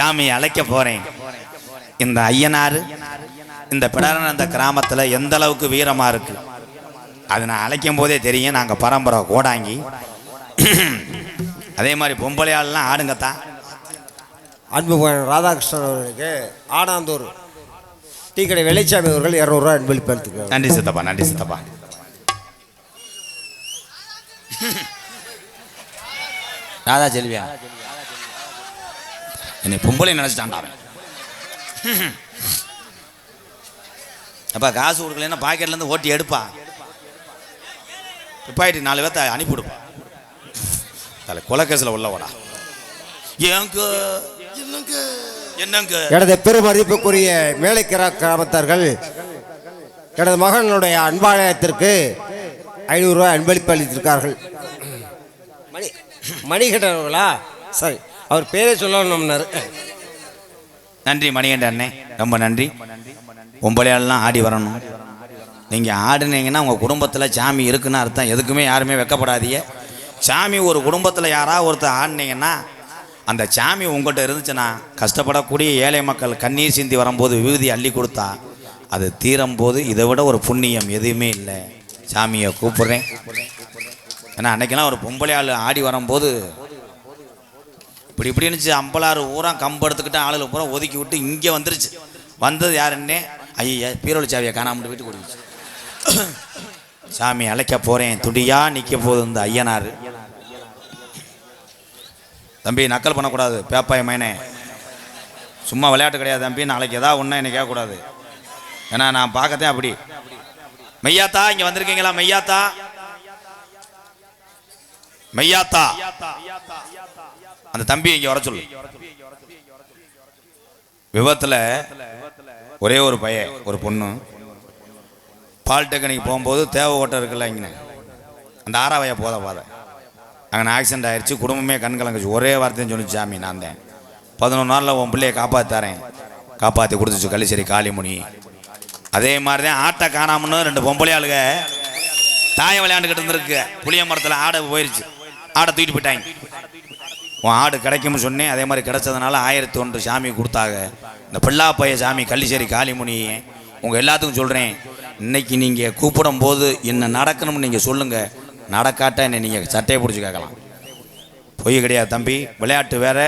சாமியை அழைக்க போறேன். இந்த ஐயனாரு இந்த பிடாரன் அந்த கிராமத்துல எந்த அளவுக்கு வீரமா இருக்கு? அது நான் அழைக்கும் போதே தெரியும். நாங்க பரம்பரை கோடாங்கி. அதே மாதிரி பொம்பளை ஆள்லாம் ஆடுங்கத்தான் அன்பு ராதாகிருஷ்ணன் அவர்களுக்கு ஆனாந்தூர் டீ கடை வெளிச்சாமி அவர்கள் இரநூறுவா அன்பளிப்பு நன்றி சித்தப்பா நன்றி சித்தப்பா. ராதா செல்வியா என்னை பொம்பளை நினைச்சிட்டான்டா அவன். அப்பா காசு கொடுக்கலன்னா பாக்கெட்ல இருந்து ஓட்டி எடுப்பா. துப்பாயிட்டு நாலு பேர்த்த அனுப்பிவிடுப்பா தலை கொலக்கேசில் உள்ளவடா. ஏங்க? என்னங்க? எனது பெருமதிப்புக்குரிய மேலைக்கிற கிராமத்தார்கள் எனது மகனுடைய அன்பாலயத்திற்கு ஐநூறுரூவா அன்பளிப்பு அளித்திருக்கார்கள். மணி மணிகண்டன் அவர்களா சரி. அவர் பேரே சொல்லணும்னாரு நன்றி மணிகண்ட அண்ணே. ரொம்ப நன்றி. பொம்பளையாளெலாம் ஆடி வரணும். நீங்கள் ஆடினீங்கன்னா உங்கள் குடும்பத்தில் சாமி இருக்குன்னு அர்த்தம். எதுக்குமே யாருமே வைக்கப்படாதீங்க. சாமி ஒரு குடும்பத்தில் யாராவது ஒருத்தர் ஆடினீங்கன்னா அந்த சாமி உங்கள்கிட்ட இருந்துச்சுன்னா கஷ்டப்படக்கூடிய ஏழை மக்கள் கண்ணீர் சிந்தி வரும்போது விபூதி அள்ளி கொடுத்தா அது தீரும் போது இதை விட ஒரு புண்ணியம் எதுவுமே இல்லை. சாமியை கூப்பிட்றேன். ஏன்னா அன்றைக்கெல்லாம் ஒரு பொம்பளை ஆள் ஆடி வரும்போது இப்படி இப்படி இருந்துச்சு அம்பலாறு ஊரா கம்பு எடுத்துக்கிட்டு ஆளுல பூரா ஒதுக்கி விட்டு இங்கே வந்துருச்சு. வந்தது யாருன்னே? ஐயா பீரோலி சாவியை காணாமல் வீட்டுக்கு சாமி அழைக்க போகிறேன் துடியா நிற்க போகுது இந்த ஐயனார் தம்பி நக்கல் பண்ணக்கூடாது. பேப்பாய மைனே. சும்மா விளையாட்டு கிடையாது தம்பி. நாளைக்கு ஏதாவது ஒன்றா என்னை கேட்கக்கூடாது. ஏன்னா நான் பார்க்கத்தேன் அப்படி. மெய்யாத்தா இங்கே வந்திருக்கீங்களா? மெய்யாத்தா? மெய்யாத்தா? அந்த தம்பி இங்க வர சொல்லு. விபத்துல ஒரே ஒரு பையன் ஒரு பொண்ணு. பாலிடெக்னிக் போகும்போது தேவை ஓட்டம் இருக்குல்ல இங்கே. அந்த ஆறாவையா போத பாத. அங்கே ஆக்சிடென்ட் ஆயிடுச்சு குடும்பமே கண் கலங்குச்சு. ஒரே வார்த்தையும் சொன்னிச்சு சாமி நான் தான். பதினொன்று நாளில் உன் பிள்ளையை காப்பாற்றாரேன் காப்பாற்றி கொடுத்துச்சு கள்ளிச்சேரி காளிமுனி. அதே மாதிரி தான் ஆட்டை காணாமன்னு ரெண்டு பொம்பளை ஆளுக தாயம் விளையாண்டுக்கிட்டு இருந்திருக்கு. புளிய மரத்தில் ஆடை போயிருச்சு. ஆடை தூக்கிட்டு போயிட்டாங்க. உன் ஆடு கிடைக்கும்னு சொன்னேன். அதே மாதிரி கிடைச்சதுனால ஆயிரத்தி ஒன்று சாமி கொடுத்தாங்க. இந்த பிள்ளாப்பைய சாமி கள்ளிச்சேரி காளிமுனி உங்கள் எல்லாத்துக்கும் சொல்கிறேன் இன்னைக்கு நீங்கள் கூப்பிடும் போது என்ன நடக்கணும்னு நீங்கள் சொல்லுங்கள் நடக்காட்ட என்னை நீங்கள் சட்டையை பிடிச்சி கேட்கலாம். பொய் கிடையாது தம்பி. விளையாட்டு வேறு.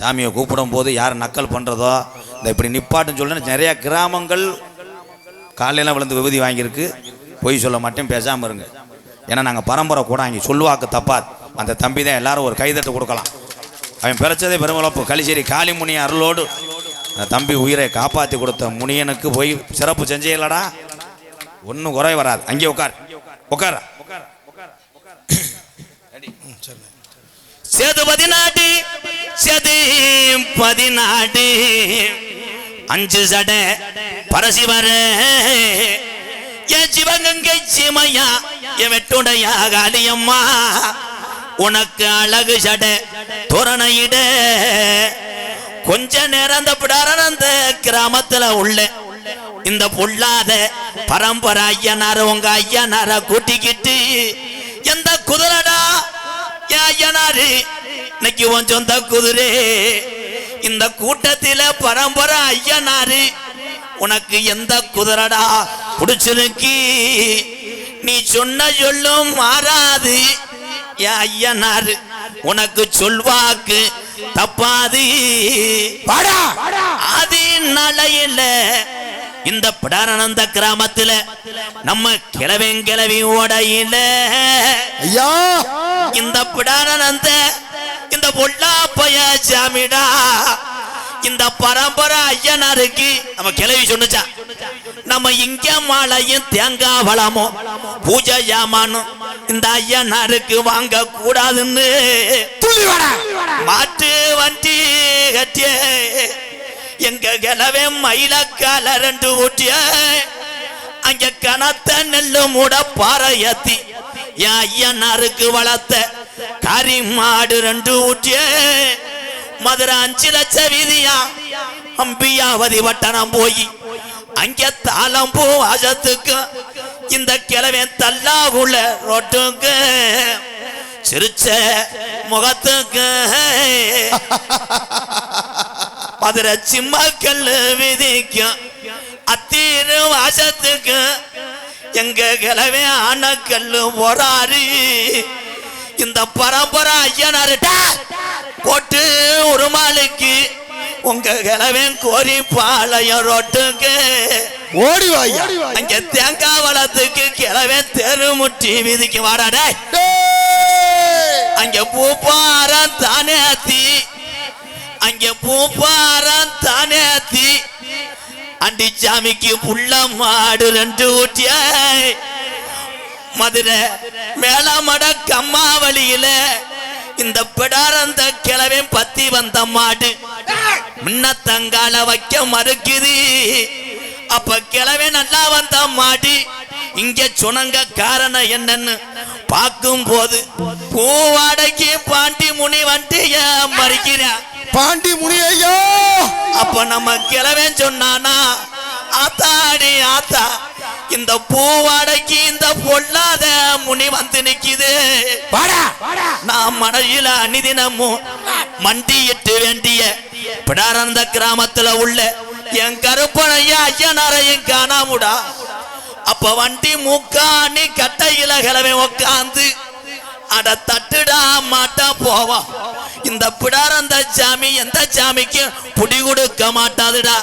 சாமியை கூப்பிடும் போது யார் நக்கல் பண்ணுறதோ இந்த இப்படி நிப்பாட்டுன்னு சொல்ல நிறையா கிராமங்கள் காலையெல்லாம் விழுந்து விபதி வாங்கியிருக்கு. பொய் சொல்ல மாட்டேன் பேசாமல் இருங்க. ஏன்னா நாங்கள் பரம்பரை கூட அங்கே சொல்லுவாக்கு தப்பாது அந்த தம்பி தான் எல்லாரும் ஒரு கைதட்டு கொடுக்கலாம். அவன் பிறச்சதே பெருமளப்பு. களிச்சேரி காளிமுனி அருளோடு. அந்த தம்பி உயிரை காப்பாற்றி கொடுத்த முனியனுக்கு போய் சிறப்பு செஞ்சீங்களடா ஒன்றும் குறை வராது. அங்கே உட்கார். உட்கார. சேது பதினாடு சேது பதினாடு அஞ்சு சட பரசிவர ஏ சிவகங்கை சிமையா என் வெட்டுடையா காளியம்மா. உனக்கு அழகு சட தோரணையிட கொஞ்ச நேரம் அந்த பிடாரன் அந்த கிராமத்துல உள்ள இந்த பொல்லாத பரம்பரை ஐயனார உங்க ஐயனார கூட்டிக்கிட்டு எந்த குதிரடா? ஐயனாரு இன்னைக்கு உன் சொந்த குதிரை. இந்த கூட்டத்தில பரம்பரை ஐயனாரு உனக்கு எந்த குதிரடா? பிடிச்சிருக்கு. நீ சொன்ன சொல்லும் மாறாது. ஐயனாரு உனக்கு சொல்வாக்கு தப்பாது. அது நலையில இந்த பிடானந்த கிராமத்துல நம்ம கிளவன் கிளவி ஓடையில. ஐயா. இந்த பிடானந்த இந்த பொல்லா பய சாமிடா. இந்த பரம்பரை ஐயனாருக்கு நம்ம கிளவி சொன்னுச்சா? நம்ம இங்க மாலையும் தேங்காய் வளமும் பூஜை ஜாமானும் இந்த ஐயனாருக்கு வாங்க கூடாதுன்னு மாட்டு வண்டி கட்டிய. எங்க கிளவே மயிலக்கால ரெண்டு ஊட்டிய. அங்க கனத்த நெல்லு மூட பாறை ஏத்தி என் ஐயனாருக்கு வளர்த்த கறி மாடு ரெண்டு ஊட்டிய. மதுரை அஞ்சு லட்ச வீதியா. அம்பியாவதி வட்டணம் போய். அங்க தாளம் பூ அஜத்துக்கு இந்த கிழவன் தள்ளாகுள்ள ரோட்டுக்கு சிரிச்ச முகத்துக்கு. அதுல சிம்மக்கல்லு விதிக்கும் அத்தீரு வாசத்துக்கு. எங்க கிழவே ஆனக்கல்லு போறாரு. இந்த பரம்பரை ஐயனாருட்டா போட்டு உருமாளுக்கு உங்க கிழவன் கோரி பாளையம் ரோட்டுக்கு. ஓடி வாயா. அங்க தேங்காய் வளத்துக்கு கிளவே தெருமுட்டி விதிக்கு வாடாடே டேய்! அங்க பூப்பாரம் தானே அத்தி. அங்க பூப்பாரம் தானே அத்தி. அண்டி சாமிக்கு புள்ள மாடு ரெண்டு ஊட்டிய. மதுரை மேலமட கம்மாவளியில இந்த பிடாரந்த கிழவே பத்தி வந்த மாடு. முன்னத்தங்கால வைக்க மறுக்குது. அப்ப கிழவே நல்லா வந்த மாடு இங்க சுணங்க காரணம் என்னன்னு பார்க்கும் போது பூவாடைக்கு பாண்டி முனி வண்டி மறிக்கிறான் பாண்டி முனி ஐயா! அப்ப நம்ம கிழவன் சொன்னானா ஆத்தாடி ஆத்தா இந்த பூவாடைக்கு இந்த பொல்லாத முனி வந்து நிக்குது. நான் மனதில அனிதினமும் மண்டியிட்டு வேண்டிய பிடாரந்த கிராமத்துல உள்ள என் கருப்பனைய ஐயனாரையும் காணாமுடா. அப்ப வண்டி மூக்காணி கட்டையில கிளம்பி உக்காந்து அட தட்டுடா மாட்டா போவா. இந்த பிடாரந்த சாமி எந்த சாமிக்கு புடி கொடுக்க மாட்டாதுடா.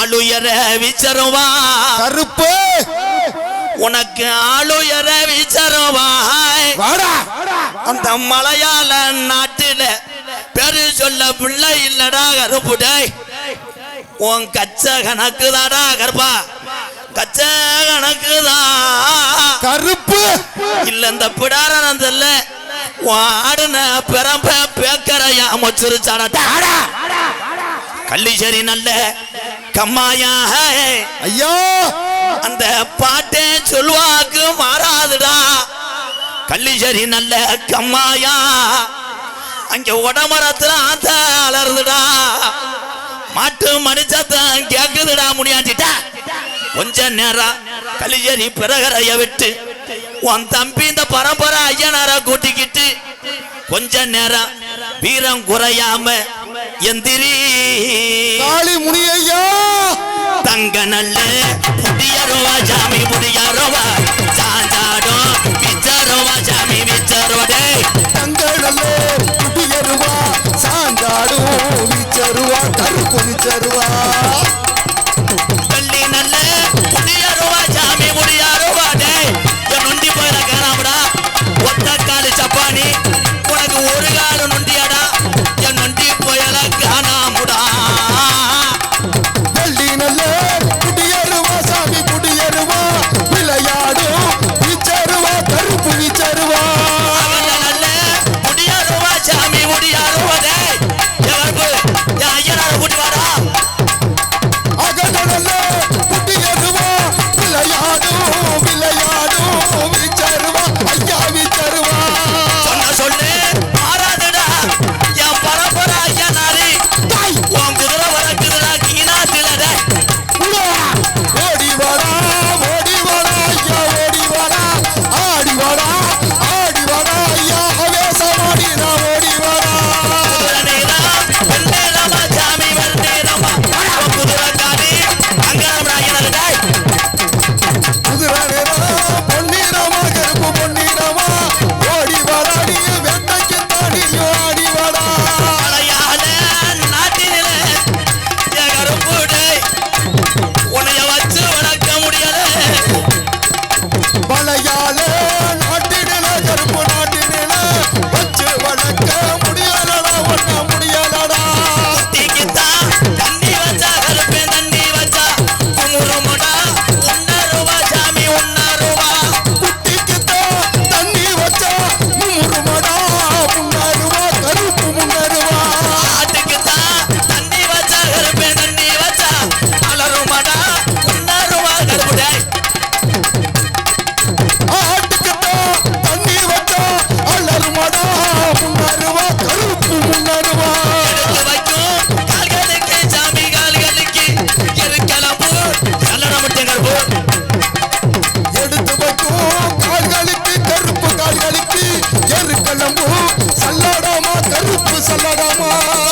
ஆளுயர விச்சருவா. கருப்பு! உனக்கு ஆளுயர விச்சருவாய் அந்த மலையாள நாட்டில பெரு சொல்ல பிள்ளை இல்லடா கருப்புடை உன் கச்ச கணக்கு தாடா கருப்பா. கச்ச கணக்குதான் கருப்பு. இல்ல இந்த பிடாரனந்தல்ல உன் ஆடுன பிறம்ப பேக்கரையா மொச்சிருச்சாடா. கள்ளிச்சேரி நல்ல கம்மாயா ஐயா. அந்த பாட்டே சொல்வாக்கு மாறாதுடா. கள்ளிச்சேரி நல்ல கம்மாயா. அங்க உடமரத்துல ஆத்த அலறுதுடா. மாட்டு மனுச்சத்தான் கேக்குதுடா முடியாஞ்சிட்டா கொஞ்ச நேரம் கலிஜரி பிறகரைய விட்டு உன் தம்பி இந்த பரம்பரை ஐயனார கூட்டிக்கிட்டு கொஞ்ச நேரம் வீரம் குறையாம எந்திரி. காளி முனி ஐயா தங்க நல்ல புடியருவா ஜாமி புடியருவா சாஞ்சாடும் விச்சருவா ஜாமி விச்சருவடே i don't know